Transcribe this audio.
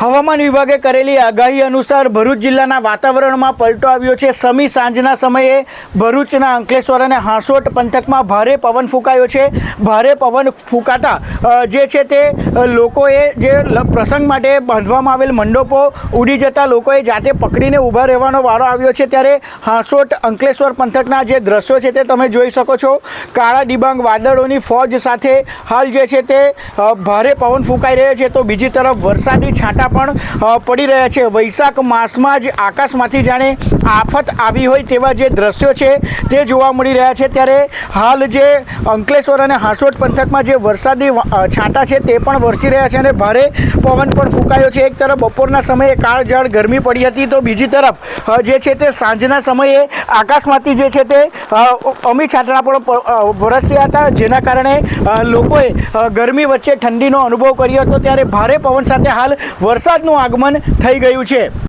હવામાન વિભાગે કરેલી આગાહી અનુસાર ભરૂચ જિલ્લાના વાતાવરણમાં પલટો આવ્યો છે. સમી સાંજના સમયે ભરૂચના અંકલેશ્વર અને હાંસોટ પંથકમાં ભારે પવન ફૂંકાયો છે. ભારે પવન ફૂંકાતા જે છે તે લોકોએ જે પ્રસંગ માટે બાંધવામાં આવેલ મંડપો ઉડી જતા લોકોએ જાતે પકડીને ઊભા રહેવાનો વારો આવ્યો છે. ત્યારે હાંસોટ અંકલેશ્વર પંથકના જે દ્રશ્યો છે તે તમે જોઈ શકો છો. કાળા ડિબાંગ વાદળોની ફોજ સાથે હાલ જે છે તે ભારે પવન ફૂંકાઈ રહ્યો છે. તો બીજી તરફ વરસાદી છાંટા પણ પડી રહ્યા છે. વૈશાખ માસમાં જ આકાશમાંથી જાણે આફત આવી હોય તેવા જે દ્રશ્યો છે તે જોવા મળી રહ્યા છે. ત્યારે હાલ જે અંકલેશ્વર અને હાંસોટ પંથકમાં જે વરસાદી છાંટા છે તે પણ વરસી રહ્યા છે અને ભારે પવન પણ ફૂંકાયો છે. એક તરફ બપોરના સમયે કાળઝાળ ગરમી પડી હતી તો બીજી તરફ જે છે તે સાંજના સમયે આકાશમાંથી જે છે તે અમી છાંટણા પણ વરસ્યા હતા. જેના કારણે લોકોએ ગરમી વચ્ચે ઠંડીનો અનુભવ કર્યો હતો. ત્યારે ભારે પવન સાથે હાલ વરસાદનું આગમન થઈ ગયું છે.